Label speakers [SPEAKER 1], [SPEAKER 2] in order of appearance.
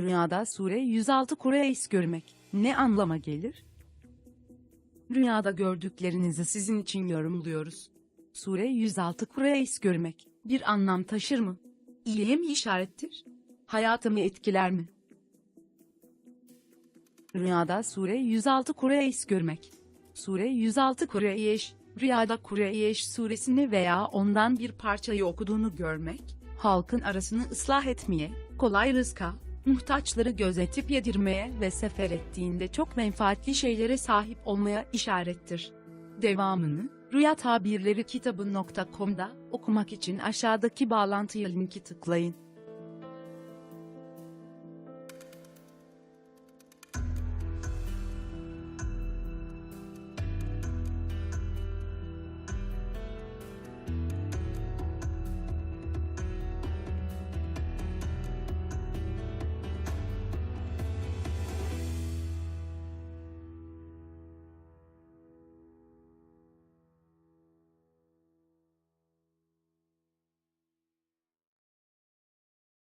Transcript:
[SPEAKER 1] Rüyada sure 106 Kureyş görmek ne anlama gelir? Rüyada gördüklerinizi sizin için yorumluyoruz. Sure 106 Kureyş görmek bir anlam taşır mı? İyiye mi işarettir? Hayatımı etkiler mi? Rüyada sure 106 Kureyş görmek. Sure 106 Kureyş, rüyada Kureyş suresini veya ondan bir parçayı okuduğunu görmek, halkın arasını ıslah etmeye, kolay rızka, muhtaçları gözetip yedirmeye ve sefer ettiğinde çok menfaatli şeylere sahip olmaya işarettir. Devamını, Rüya Tabirleri kitabı.com'da okumak için aşağıdaki bağlantıya linki tıklayın.